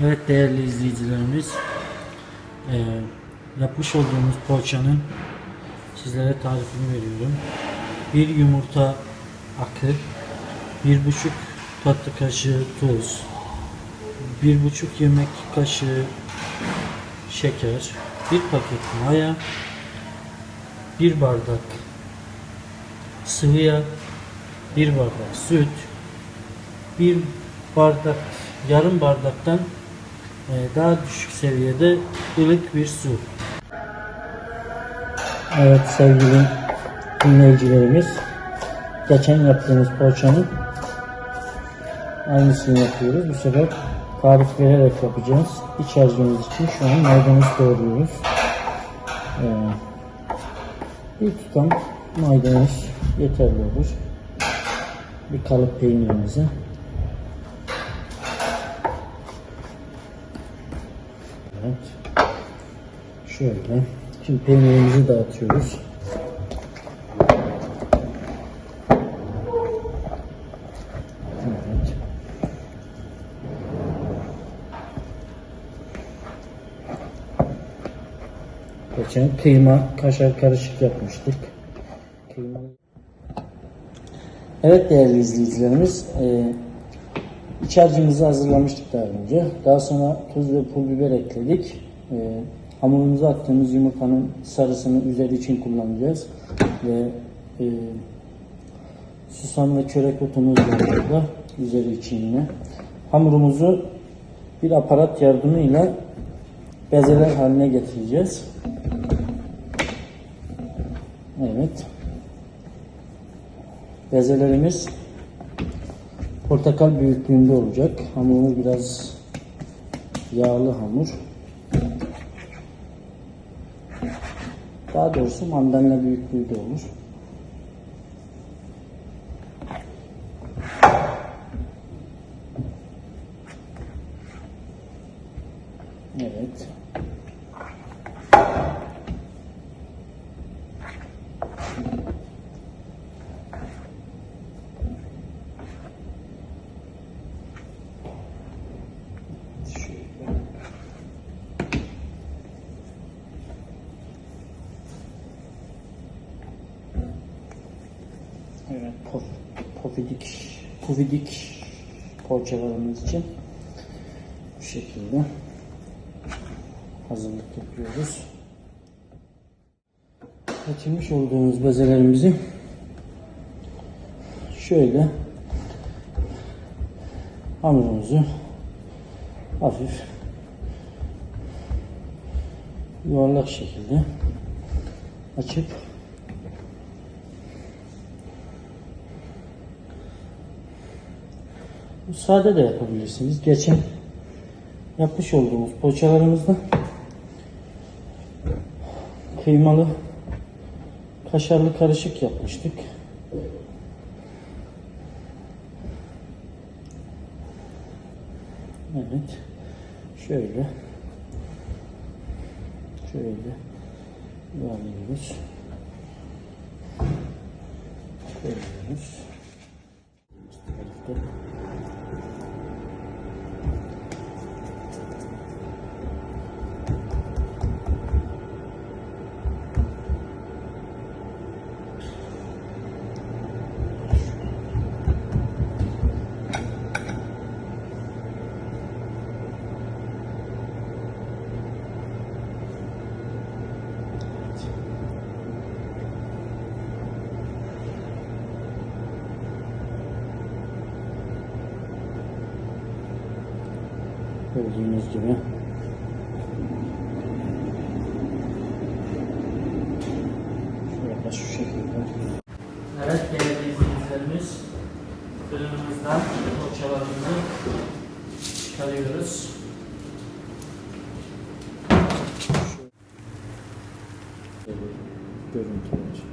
Evet değerli izleyicilerimiz eee, yapmış olduğumuz poğaçanın sizlere tarifini veriyorum. Bir yumurta akı, bir buçuk tatlı kaşığı tuz, bir buçuk yemek kaşığı şeker, bir paket maya, bir bardak sıvı yağ, bir bardak süt, bir bardak, yarım bardaktan e, daha düşük seviyede ılık bir su. Evet sevgili dinleyicilerimiz, geçen yaptığımız poğaçanın aynısını yapıyoruz. Bu sefer tarif vererek yapacağız. İç harcımız için şu an maydanoz doğruyoruz. Ee, bir tutam maydanoz yeterli olur. Bir kalıp peynirimizi. Evet. Şöyle. Şimdi peynirimizi dağıtıyoruz. Evet. Geçen kıyma kaşar karışık yapmıştık. Kıyma... Evet değerli izleyicilerimiz, e, iç harcımızı hazırlamıştık daha önce. Daha sonra tuz ve pul biber ekledik. E, hamurumuza attığımız yumurtanın sarısını üzeri için kullanacağız. Ve e, susam ve çörek otumuz burada üzeri için yine. Hamurumuzu bir aparat yardımıyla bezeler haline getireceğiz. Evet. Bezelerimiz portakal büyüklüğünde olacak. Hamurumuz biraz yağlı hamur. Daha doğrusu mandalina büyüklüğü de olur. Evet. Pof, pofidik, pofidik poğaçalarımız için bu şekilde hazırlık yapıyoruz. Açılmış olduğumuz bezelerimizi şöyle hamurumuzu hafif yuvarlak şekilde açıp Bu Sade de yapabilirsiniz. Geçen yapmış olduğumuz poğaçalarımızda kıymalı kaşarlı karışık yapmıştık. Evet. Şöyle. Şöyle. Yuvarlıyoruz. Koyuyoruz. Tarifte. Gördüğünüz gibi. Şöyle şu şekilde. Evet değerli izleyicilerimiz fırınımızdan poğaçalarımızı çıkarıyoruz. Şöyle görüntü var.